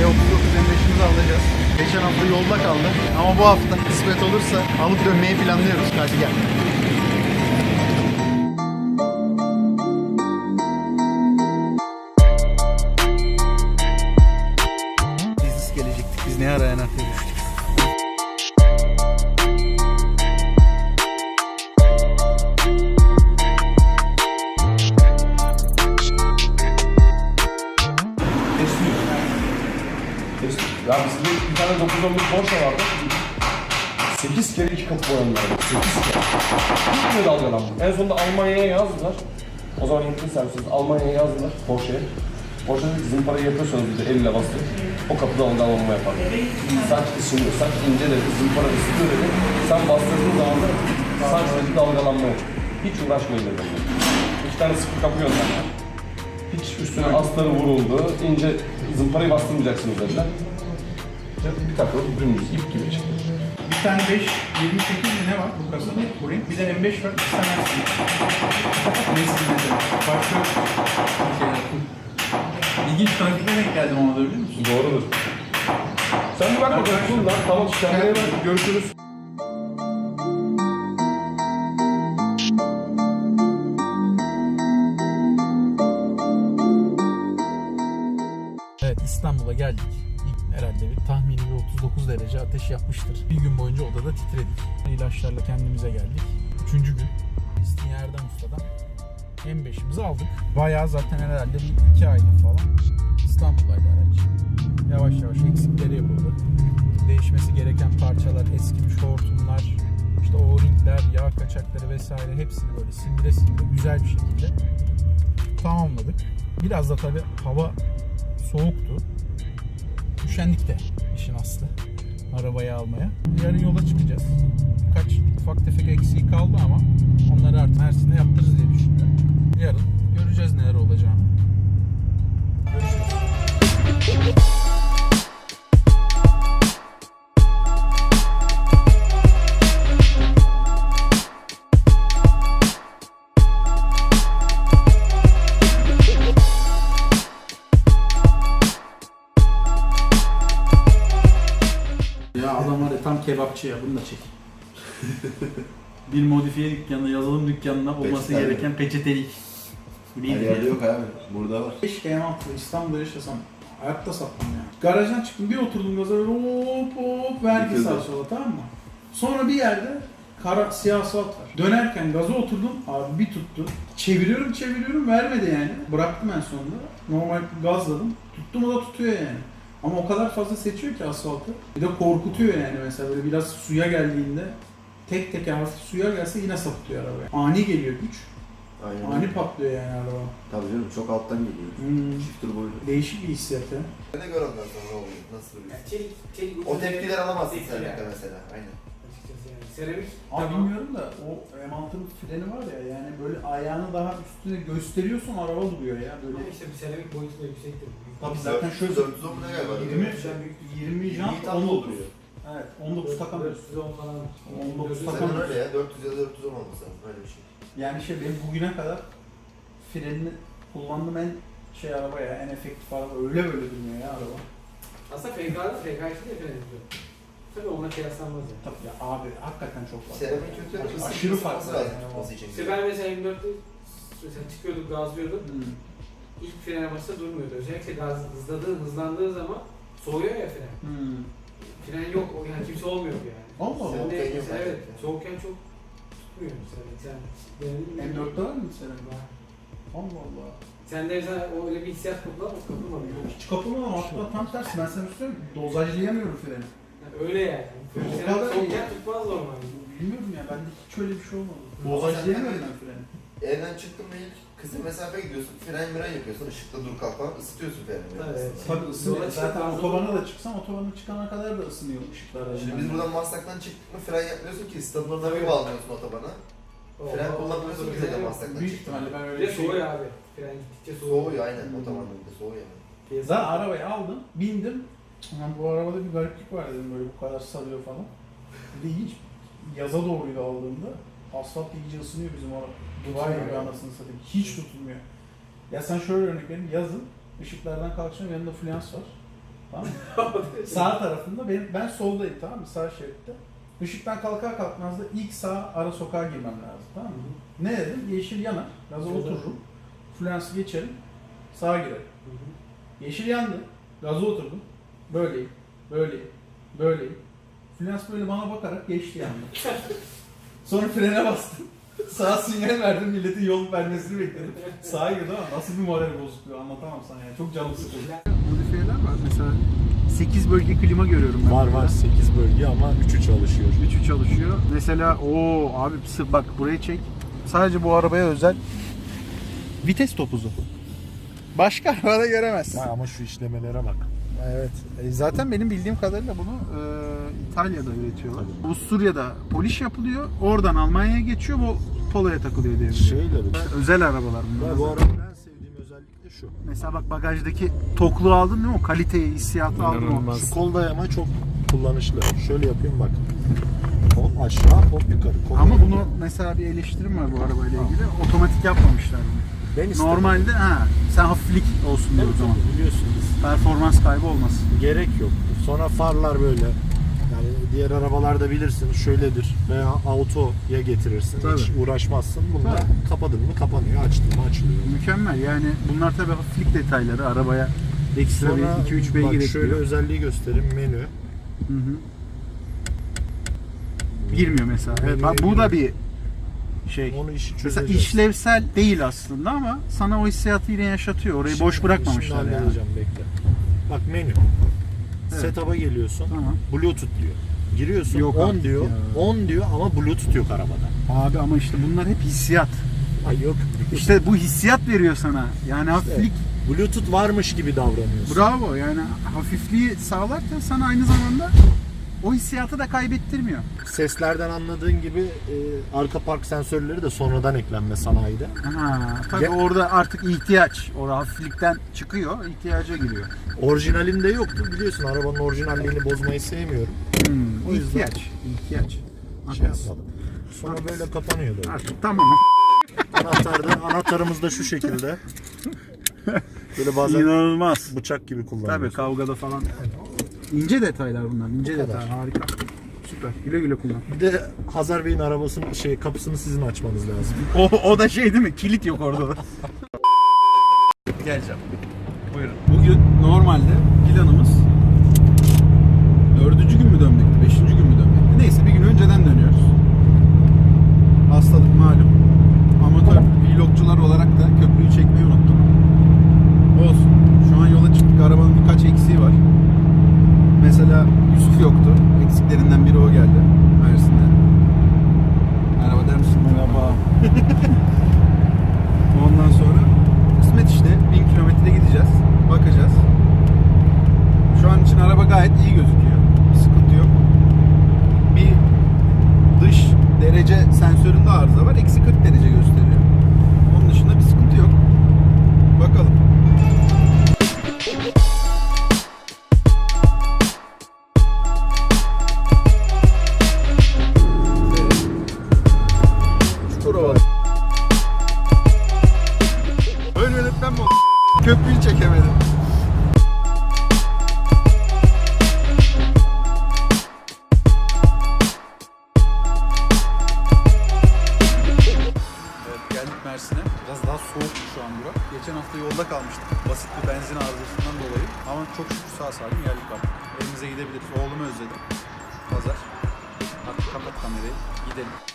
E39 M5'imizi alacağız. Geçen hafta yolda kaldı. Ama bu hafta kısmet olursa alıp dönmeyi planlıyoruz. Hadi gel. Biz gelecektik. Biz ne ara NF'ye 910'luk Porsche vardı. 8 kere 2 kapı boyandı. 8 kere. Hiçbiri dalgalanmadı. En sonunda Almanya'ya yazdılar. O zaman yakın servisiniz. Almanya'ya yazdılar Porsche'ye. Porsche dedi ki sizin parayı yapıyorsanız dedi elle bastı. O kapıda dalgalanma yapar. Saç ısınıyor, saç ince dedi, zımpara ısınıyor dedi. Sen bastırdığın zaman da saç dedi dalgalanma. Hiç uğraşmayın dedi. İki tane sıkı kapı yöntemler. Hiç üstüne astarı vuruldu, ince zımparayı bastırmayacaksınız dediler. Bir takılı dümdüz ip gibi çıktı. Bir tane 5, 28 mi ne var bu kasada? Bu renk. Bir de M5 var, istemezsin. Neyse mesela. Başka şeyler. İlginç trafikle denk geldim ona da biliyor musun? Doğrudur. Sen bir bak bakalım şundan. Tamam kendine bak. Görüşürüz. Evet İstanbul'a geldik. Herhalde bir tahmini bir 39 derece ateş yapmıştır. Bir gün boyunca odada titredik. İlaçlarla kendimize geldik. Üçüncü gün İstinye Erdem Usta'dan M5'imizi aldık. Bayağı zaten herhalde bir iki aylık falan İstanbul'daydı araç. Yavaş yavaş eksikleri yapıldı. Değişmesi gereken parçalar, eskimiş hortumlar, işte o-ringler, yağ kaçakları vesaire hepsini böyle sindire sindire güzel bir şekilde tamamladık. Biraz da tabii hava soğuktu. Üşendik de işin aslı. Arabayı almaya. Yarın yola çıkacağız. Kaç ufak tefek eksiği kaldı ama onları artık Mersin'de yaptırırız diye düşünüyorum. Yarın göreceğiz neler olacağını. Görüşürüz. Tam kebapçı ya bunu da çek. bir modifiye dükkanına, yazılım dükkanına olması Peçete. gereken peçetelik. Bu Her neydi yerde ya? yok abi. Burada var. Keşke M6 İstanbul'da yaşasam. Hayatta satmam ya. Garajdan çıktım bir oturdum gaza böyle hop hop vergi Yıkıldı. sağa sola tamam mı? Sonra bir yerde kara siyah asfalt var. Dönerken gaza oturdum abi bir tuttu. Çeviriyorum çeviriyorum vermedi yani. Bıraktım en sonunda. Normal gazladım. Tuttum o da tutuyor yani. Ama o kadar fazla seçiyor ki asfaltı. Bir de korkutuyor yani mesela böyle biraz suya geldiğinde tek tek hafif suya gelse yine sapıtıyor arabaya. Ani geliyor güç. Aynen. Ani patlıyor yani araba. Tabii canım çok alttan geliyor. Hmm. Shifter boylu. Değişik bir hissiyat ya. Ne gör ondan sonra ne oluyor, nasıl duruyor. Çelik, çelik O tepkileri alamazsın Tepkiler. seramikte mesela. Aynen. Açıkçası yani. Seramik Abi tamam. bilmiyorum da o M6'nın freni var ya yani böyle ayağını daha üstüne gösteriyorsun araba duruyor ya böyle. Ama işte bir seramik boyutu da yüksektir. Tabii zaten şöyle 410 mu ne galiba? 20, 20 jant İyi tam 19. oluyor. Evet 19 takamıyorsun. 410 falan. 19 Sen takamıyorsun. öyle ya 400 ya da 410 olması lazım öyle bir şey. Yani şey benim bugüne kadar frenini kullandığım en şey araba ya en efektif araba öyle böyle durmuyor ya araba. Aslında FK'da FK'yı de fren ediyor. Tabii onunla kıyaslanmaz yani. Tabii ya abi hakikaten çok farklı. Seramik kötü Aşırı ısı aşırı ısıtması farklı yani tutması için. İşte ben mesela 24'te mesela çıkıyorduk, gazlıyorduk. Hmm. İlk frene bassa durmuyordu. Özellikle gaz hızladığı, hızlandığı zaman soğuyor ya fren. Hmm. Fren yok, o yani kimse olmuyor yani. Allah Allah. Sen de Soğukken yok mesela evet, gerçekten. soğukken çok tutmuyor mesela. Sen mi? M4'te var mı senin? Var. Allah Allah. Sen de mesela o öyle bir hissiyat kapılar mı? Kapılmadı. Hiç kapılmadım hatta tam tersi ben sana söyleyeyim dozajlayamıyorum freni. Öyle yani. Soğukken iyi. tutmaz normalde. Bilmiyorum ya bende hiç öyle bir şey olmadı. Ama Dozajlayamıyorum sen- ben freni. Evden çıktın mı ilk kısa mesafe gidiyorsun, fren miren yapıyorsun, ışıkta dur kalk falan ısıtıyorsun freni. Tabii, evet. Tabii ısınıyor. Zaten otobana da çıksam otobana çıkana kadar da ısınıyor ışıklar. Şimdi biz buradan Maslak'tan çıktık mı fren yapmıyorsun ki, stadionuna bir bağlanıyorsun otobana. Fren kullanmıyorsun ki zaten Maslak'tan Büyük ihtimalle ben Bir öyle de bir şey... soğuyor abi. Fren gittikçe soğuyor. Soğuyor aynen, otobanda bir de soğuyor. Zaten arabayı aldım, bindim. Lan bu arabada bir gariplik var dedim böyle bu kadar sarıyor falan. Bir de hiç yaza doğruydu aldığımda. Asfalt iyice ısınıyor bizim o Dubai gibi anasını satayım. Hiç tutulmuyor. Ya sen şöyle örnek vereyim. Yazın ışıklardan kalkacağım yanında flyans var. Tamam mı? sağ tarafında ben, ben soldayım tamam mı? Sağ şeritte. Işıktan kalkar kalkmaz da ilk sağ ara sokağa girmem lazım tamam mı? Ne dedim? Yeşil yanar. Gaza otururum. Fluence'ı geçerim. Sağa girerim. Yeşil yandı. Gaza oturdum. Böyleyim. Böyleyim. Böyleyim. Fluence böyle bana bakarak geçti yandı. Sonra frene bastım. Sağ sinyal verdim. Milletin yol vermesini bekledim. Sağa girdi ama nasıl bir moral bozukluğu anlatamam sana yani. Çok canım sıkıldı. Modifiyeler var. Mesela 8 bölge klima görüyorum ben. Var burada. var 8 bölge ama 3'ü çalışıyor. Üçü çalışıyor. Mesela o abi sırf bak buraya çek. Sadece bu arabaya özel vites topuzu. Başka arabada göremezsin. Ha, ama şu işlemelere bak. Evet. E, zaten benim bildiğim kadarıyla bunu e, İtalya'da üretiyorlar. Avusturya'da poliş yapılıyor. Oradan Almanya'ya geçiyor. Bu Polo'ya takılıyor diye biliyorum. Şeyle bir. Özel arabalar bunlar. Ya bu arabanın en sevdiğim özellik de şu. Mesela bak bagajdaki tokluğu aldın değil mi? O kaliteyi, hissiyatı aldın o. Şu kol dayama çok kullanışlı. Şöyle yapayım bak. Hop aşağı hop yukarı. Kol Ama dayama. bunu mesela bir eleştirim var bu arabayla ilgili. Otomatik yapmamışlar bunu. Ben istedim. Normalde ha sen hafiflik olsun diyor o zaman. biliyorsunuz. Performans kaybı olmasın. Gerek yok. Sonra farlar böyle. Yani diğer arabalarda bilirsin şöyledir veya autoya getirirsin. Hiç Tabii. uğraşmazsın. Tabii. kapadın mı kapanıyor, açtın mı açılıyor. Mükemmel yani bunlar tabii hafiflik detayları arabaya ekstra Sonra bir 2-3 beygir bak şöyle özelliği göstereyim menü. Hı hı. Girmiyor mesela. Evet, bak bu da bir şey. Onu işi Mesela işlevsel değil aslında ama sana o hissiyatı yine yaşatıyor. Orayı boş bırakmamışlar yani. halledeceğim, bekle. Bak menü. Evet. Setup'a geliyorsun. Tamam. Bluetooth diyor. Giriyorsun Yok 10 artık diyor. ya. 10 diyor ama Bluetooth yok arabada. Abi ama işte bunlar hep hissiyat. Ay yok. İşte bu hissiyat veriyor sana. Yani hafiflik Bluetooth varmış gibi davranıyorsun. bravo yani hafifliği sağlarken sana aynı zamanda o hissiyatı da kaybettirmiyor. Seslerden anladığın gibi e, arka park sensörleri de sonradan eklenme sanayide. Ha, tabii Ya- orada artık ihtiyaç. Orada hafiflikten çıkıyor, ihtiyaca giriyor. Orijinalinde yoktu. Biliyorsun arabanın orijinalliğini bozmayı sevmiyorum. Hmm, O yüzden- ihtiyaç, ihtiyaç. Şey Haklısın. yapmadım. Sonra böyle kapanıyor böyle. Artık tamam. Anahtar da, anahtarımız da şu şekilde. Böyle bazen İnanılmaz. bıçak gibi Tabii kullanıyorsun. kavgada falan. İnce detaylar bunlar, ince kadar. detaylar. Harika. Süper. Güle güle kullan. Bir de Hazar Bey'in arabasının şey kapısını sizin açmanız lazım. O, o da şey değil mi? Kilit yok orada da. Geleceğim. Buyurun. Bugün normalde planımız dördüncü gün mü dönmekti, beşinci gün mü dönmekti? Neyse bir gün önceden dönüyoruz. Hastalık malum. Amatör vlogcular olarak da köprüyü çekmeyi unuttuk. Olsun. Şu an yola çıktık. Arabanın birkaç eksiği var. Mesela Yusuf yoktu. Eksiklerinden biri o geldi. Mersin'de. Merhaba der misin? Merhaba. Ondan sonra kısmet işte 1000 kilometre gideceğiz. Bakacağız. Şu an için araba gayet iyi gözüküyor. Bir sıkıntı yok. Bir dış derece sensöründe arıza var. Eksi 40 derece geldik Mersin'e. Biraz daha soğuk şu an bura. Geçen hafta yolda kalmıştık. Basit bir benzin arızasından dolayı. Ama çok şükür sağ salim geldik artık. Evimize gidebiliriz. Oğlumu özledim. Pazar. Artık kapat kamerayı. Gidelim.